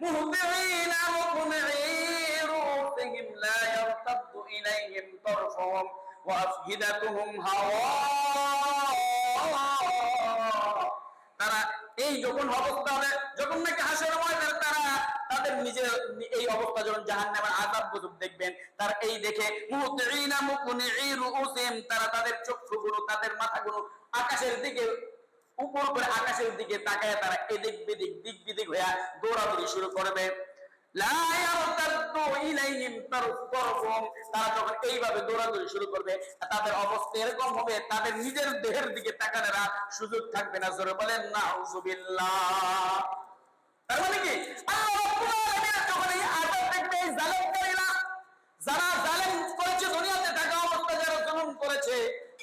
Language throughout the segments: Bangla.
مهطعين مقنعي رؤوسهم لا يرتد إليهم طرفهم وأفئدتهم هواء তারা এই যখন অবস্থা হবে যখন নাকি হাসর ময়দানে তারা তাদের নিজের এই অবস্থা যখন জাহান্নামের আযাব গজব দেখবেন তারা এই দেখে মুহতিনা মুকুনি রুউসিম তারা তাদের চক্ষুগুলো তাদের মাথাগুলো আকাশের দিকে উপর করে আকাশের দিকে তাকায় তারা এদিক বিদিক, দিক বিদিক হইয়া দৌড়াদৌড়ি শুরু করবে। তারা যখন এইভাবে দৌড়াদৌড়ি শুরু করবে, তাদের অবস্থা এরকম হবে, তাদের নিজের দেহের দিকে তাকানোর সুযোগ থাকবে না। জোরে বলেন, নাউজুবিল্লাহ। তার মানে কি? আল্লাহ যখন এই আযাব দেখবে এই জালেমকারীরা যারা জালেম করেছে দুনিয়াতে থাকা অবস্থা যারা জুলুম করেছে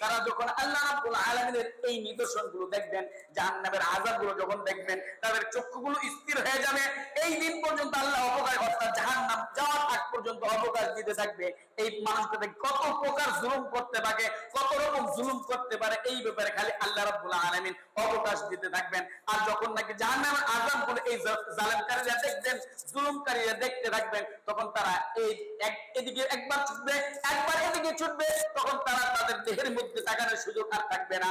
তারা যখন আল্লাহ রাব্বুল আলামিনের এই নিদর্শনগুলো দেখবেন, জাহান্নামের আযাবগুলো যখন দেখবেন, তাদের চক্ষুগুলো স্থির হয়ে যাবে। এই দিন পর্যন্ত আল্লাহ অবকাশ অর্থাৎ জাহান্নাম যাওয়ার আগ পর্যন্ত অবকাশ দিতে থাকবে। এই মানুষটাকে কত প্রকার জুলুম করতে পারে, কত রকম জুলুম করতে পারে, এই ব্যাপারে খালি আল্লাহ রাব্বুল আলামিন অবকাশ দিতে থাকবেন। আর যখন নাকি জাহান্নামের আযাবগুলো এই জালেমকারীরা দেখবেন, জুলুমকারীরা দেখতে থাকবেন, তখন তারা এই এদিকে একবার ছুটবে, একবার এদিকে ছুটবে, তখন তারা তাদের দেহের মধ্যে তাকানোর সুযোগ আর থাকবে না।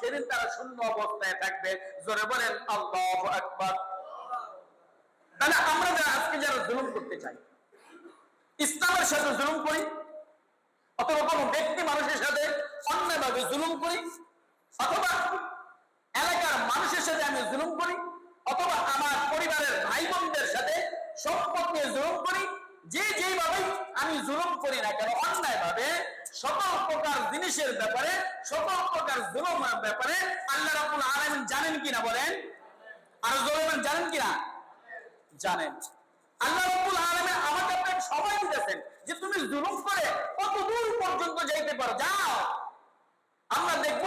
সেদিন তারা শূন্য অবস্থায় থাকবে। জোরে বলেন, আল্লাহু আকবার। তাহলে আমরা যারা আজকে যারা জুলুম করতে চাই, ইসলামের সাথে জুলুম করি, অথবা কোনো ব্যক্তি মানুষের সাথে অন্যায়ভাবে জুলুম করি, অথবা এলাকার মানুষের সাথে আমি জুলুম করি, অথবা আমার পরিবারের ভাই বোনদের সাথে সম্পদ নিয়ে জুলুম করি, যে যেইভাবে আমি জুলুম করি না কেন অন্যায় ভাবে সকল প্রকার জিনিসের ব্যাপারে, সকল প্রকার জুলুমের ব্যাপারে আল্লাহ রাব্বুল আলামিন জানেন কিনা বলেন? আর জুলুম জানেন কিনা? জানেন। আল্লাহ রাব্বুল আলামিন আমাকে আপনাকে সবাই দিতেছেন যে তুমি জুলুম করে কত দূর পর্যন্ত যাইতে পারো? যাও। আমরা দেখব,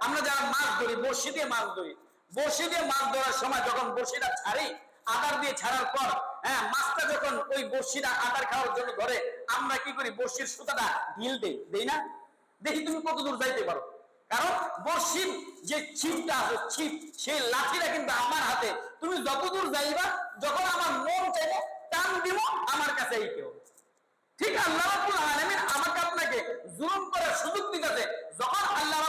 আমরা যারা মাছ ধরি, বড়শি দিয়ে মাছ ধরি। বড়শি দিয়ে মাছ ধরার সময় যখন বড়শিটা ছাড়ি আদার দিয়ে ছাড়ার পর হ্যাঁ মাছটা যখন ওই বড়শিটা আদার খাওয়ার জন্য ধরে, আমরা কি করি? বড়শির সুতাটা ঢিল দেই। দেই না? দেখি তুমি কত দূর যাইতে পারো। কারণ বর্ষির যে ছিপটা আছে, ছিপ, সেই লাঠিটা কিন্তু আমার হাতে। তুমি যতদূর যাইবা, যখন আমার মন চাইবে, টান দিব, আমার কাছে এই কেউ ঠিক আল্লাহ আমাকে আপনাকে জুলুম করার সুযোগ দিতেছে। যখন আল্লাহ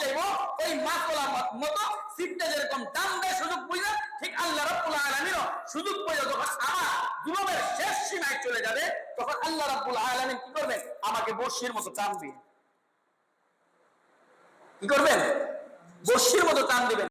চাইব? ওই মাছলা মতো সিটটা যেরকম দাম দেয় সুযোগ ঠিক আল্লাহ রব্বুল সুযোগ যখন আমার শেষ সীমায় চলে যাবে, তখন আল্লাহ রব্বুল আলামিন কি করবেন? আমাকে বর্ষির মতো টান দিয়ে কি করবেন? বর্ষির মতো টান দিবেন।